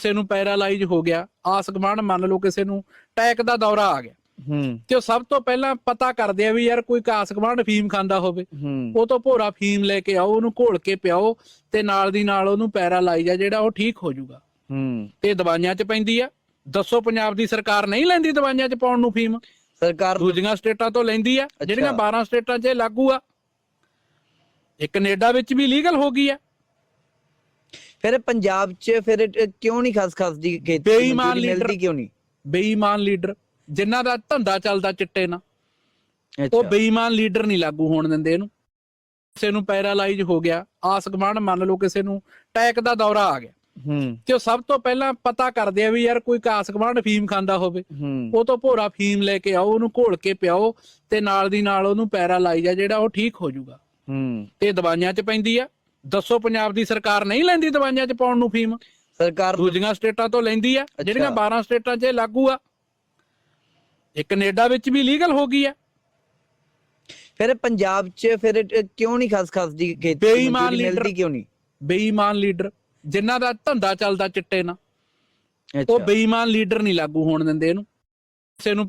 ਕਿਸੇ ਨੂੰ ਪੈਰਾਲਾਈਜ਼ ਹੋ ਗਿਆ ਆਸ ਗੁਆਂਢ ਮੰਨ ਲਓ ਕਿਸੇ ਨੂੰ ਟੈਕ ਦਾ ਦੌਰਾ ਆ ਗਿਆ। ਹੂੰ। ਤੇ ਉਹ ਸਭ ਤੋਂ ਪਹਿਲਾਂ ਪਤਾ ਕਰਦੇ ਆ ਵੀ ਯਾਰ ਕੋਈ ਕਾਸ ਗੁਆਂਢ ਫੀਮ ਖਾਂਦਾ ਹੋਵੇ। ਉਹ ਤੋਂ ਭੋਰਾ ਫੀਮ ਲੈ ਕੇ ਆਓ ਉਹਨੂੰ ਘੋਲ ਕੇ ਪਿਆਓ ਤੇ ਨਾਲ ਦੀ ਨਾਲ ਉਹਨੂੰ ਪੈਰਾਲਾਈਜ਼ ਆ ਜਿਹੜਾ ਉਹ ਠੀਕ ਹੋ ਜਾਊਗਾ। ਹੂੰ। ਤੇ ਦਵਾਈਆਂ 'ਚ ਪੈਂਦੀ ਆ। ਦੱਸੋ ਪੰਜਾਬ ਦੀ ਸਰਕਾਰ ਨਹੀਂ ਲੈਂਦੀ ਦਵਾਈਆਂ 'ਚ ਪਾਉਣ ਨੂੰ ਫੀਮ? ਸਰਕਾਰ ਦੂਜੀਆਂ ਸਟੇਟਾਂ ਤੋਂ ਲੈਂਦੀ ਆ ਜਿਹੜੀਆਂ 12 ਸਟੇਟਾਂ 'ਚ ਇਹ ਲਾਗੂ ਆ। ਇਹ ਕੈਨੇਡਾ ਵਿੱਚ ਵੀ ਲੀਗਲ ਹੋ ਗਈ ਆ। ਫਿਰ ਪੰਜਾਬ 'ਚ ਫਿਰ ਇਹ ਕਿਉਂ ਨਹੀਂ ਖਸ ਖਸ ਦੀ ਖੇਤੀ ਬੇਈਮਾਨ ਲੀਡਰ। ਕਿਉਂ ਨਹੀਂ? ਬੇਈਮਾਨ ਲੀਡਰ। ਜਿਨ੍ਹਾਂ ਦਾ ਧੰਦਾ ਚੱਲਦਾ ਚਿੱਟੇ ਨਾਲ। ਉਹ ਬੇਈਮਾਨ ਲੀਡਰ ਨਹੀਂ ਲਾਗੂ ਹੋਣ ਦਿੰਦੇ ਇਹਨੂੰ। ਕਿਸੇ ਨੂੰ ਪੈਰਾਲਾਈਜ਼ ਹੋ ਗਿਆ। ਆਸ ਗੁਆਂਢ ਮੰਨ ਲਓ ਕਿਸੇ ਨੂੰ ਟੈਕ ਦਾ ਦੌਰਾ ਆ ਗਿਆ। ਹੂੰ। ਤੇ ਉਹ ਸਭ ਤੋਂ ਪਹਿਲਾਂ ਪਤਾ ਕਰਦੇ ਆ ਵੀ ਯਾਰ ਕੋਈ ਕਾਸ ਗੁਆਂਢ ਫੀਮ ਖਾਂਦਾ ਹੋਵੇ। ਉਹ ਤੋਂ ਭੋਰਾ ਫੀਮ ਲੈ ਕੇ ਆਓ ਉਹਨੂੰ ਘੋਲ ਕੇ ਪਿਆਓ ਤੇ ਨਾਲ ਦੀ ਨਾਲ ਉਹਨੂੰ ਪੈਰਾਲਾਈਜ਼ ਆ ਜਿਹੜਾ ਉਹ ਠੀਕ ਹੋ ਜਾਊਗਾ। ਹੂੰ। ਤੇ ਦਵਾਈਆਂ 'ਚ ਪੈਂਦੀ ਆ। ਦੱਸੋ ਪੰਜਾਬ ਦੀ ਸਰਕਾਰ ਨਹੀਂ ਲੈਂਦੀ ਦਵਾਈਆਂ 'ਚ ਪਾਉਣ ਨੂੰ ਫੀਮ? ਸਰਕਾਰ ਦੂਜੀਆਂ ਸਟੇਟਾਂ ਤੋਂ ਲੈਂਦੀ ਆ ਜਿਹੜੀਆਂ 12 ਸਟੇਟਾਂ 'ਚ ਇਹ ਲਾਗੂ ਆ। ਇਹ ਕੈਨੇਡਾ ਵਿੱਚ ਵੀ ਲੀਗਲ ਹੋ ਗਈ ਆ। ਫਿਰ ਪੰਜਾਬ 'ਚ ਫਿਰ ਕਿਉਂ ਨਹੀਂ ਖਸ ਖਸ ਦੀ ਖੇਤੀ ਬੇਈਮਾਨ ਲੀਡਰ। ਕਿਉਂ ਨਹੀਂ? ਬੇਈਮਾਨ ਲੀਡਰ ਜਿਨ੍ਹਾਂ ਦਾ ਧੰਦਾ ਚੱਲਦਾ ਚਿੱਟੇ ਨਾਲ। ਉਹ ਬੇਈਮਾਨ ਲੀਡਰ ਨਹੀਂ ਲਾਗੂ ਹੋਣ ਦਿੰਦੇ ਇਹਨੂੰ। ਕਿਸੇ ਨੂੰ